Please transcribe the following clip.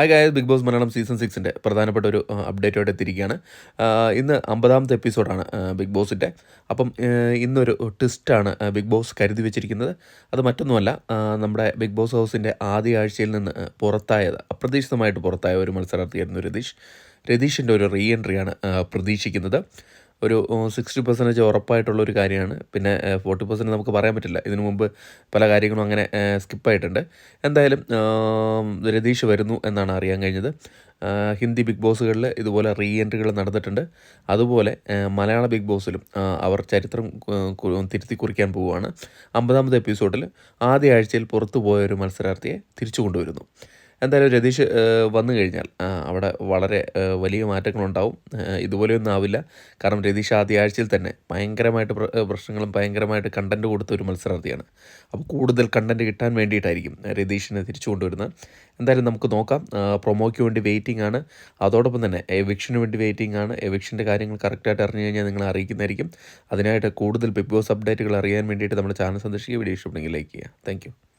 Hi guys big boss Malayalam season സിക്സിന്റെ പ്രധാനപ്പെട്ട ഒരു അപ്ഡേറ്റോടെ എത്തിയിരിക്കുകയാണ്. ഇന്ന് അമ്പതാമത്തെ എപ്പിസോഡാണ് ബിഗ് ബോസിന്റെ അപ്പം ഇന്നൊരു ട്വിസ്റ്റാണ് ബിഗ് ബോസ് കരുതി വെച്ചിരിക്കുന്നത്. അത് മറ്റൊന്നുമല്ല നമ്മുടെ ബിഗ് ബോസ് ഹൗസിന്റെ ആദ്യ ആഴ്ചയിൽ നിന്ന് പുറത്തായത് അപ്രതീക്ഷിതമായിട്ട് പുറത്തായ ഒരു മത്സരാർത്ഥിയായിരുന്നു രതീഷ്. രതീഷിന്റെ ഒരു റീ എൻട്രിയാണ് പ്രതീക്ഷിക്കുന്നത്. ഒരു സിക്സ്റ്റി പെർസെന്റേജ് ഉറപ്പായിട്ടുള്ള ഒരു കാര്യമാണ്. പിന്നെ ഫോർട്ടി പെർസെന്റ് നമുക്ക് പറയാൻ പറ്റില്ല. ഇതിനു മുമ്പ് പല കാര്യങ്ങളും അങ്ങനെ സ്കിപ്പായിട്ടുണ്ട് എന്തായാലും രതീഷ് വരുന്നു എന്നാണ് അറിയാൻ കഴിഞ്ഞത്. ഹിന്ദി ബിഗ് ബോസുകളിൽ ഇതുപോലെ റീ എൻട്രികൾ നടന്നിട്ടുണ്ട്. അതുപോലെ മലയാള ബിഗ് ബോസിലും അവർ ചരിത്രം തിരുത്തി കുറിക്കാൻ പോവുകയാണ്. അമ്പതാമത്തെ എപ്പിസോഡിൽ ആദ്യ ആഴ്ചയിൽ പുറത്തു പോയ ഒരു മത്സരാർത്ഥിയെ തിരിച്ചു കൊണ്ടുവരുന്നു. എന്തായാലും രതീഷ് വന്നു കഴിഞ്ഞാൽ അവിടെ വളരെ വലിയ മാറ്റങ്ങളുണ്ടാവും. ഇതുപോലെയൊന്നും ആവില്ല. കാരണം രതീഷ് ആദ്യ ആഴ്ചയിൽ തന്നെ ഭയങ്കരമായിട്ട് പ്രശ്നങ്ങളും ഭയങ്കരമായിട്ട് കണ്ടന്റ് കൊടുത്ത ഒരു മത്സരാർത്ഥിയാണ്. അപ്പോൾ കൂടുതൽ കണ്ടന്റ് കിട്ടാൻ വേണ്ടിയിട്ടായിരിക്കും രതീഷിനെ തിരിച്ചു കൊണ്ടുവരുന്നത്. എന്തായാലും നമുക്ക് നോക്കാം. പ്രൊമോയ്ക്ക് വേണ്ടി വെയിറ്റിംഗ് ആണ്. അതോടൊപ്പം തന്നെ എവിക്ഷന് വേണ്ടി വെയിറ്റിംഗ് ആണ്. എവിക്ഷന്റെ കാര്യങ്ങൾ കറക്റ്റായിട്ട് അറിഞ്ഞു കഴിഞ്ഞാൽ നിങ്ങൾ അറിയിക്കുന്നതായിരിക്കും. അതിനായിട്ട് കൂടുതൽ ബിഗ് ബോസ് അപ്ഡേറ്റുകൾ അറിയാൻ വേണ്ടിയിട്ട് നമ്മുടെ ചാനൽ സന്ദർശിക്കുക. വീഡിയോ ഇഷ്ടപ്പെടുമെങ്കിൽ ലൈക്ക് ചെയ്യുക. താങ്ക്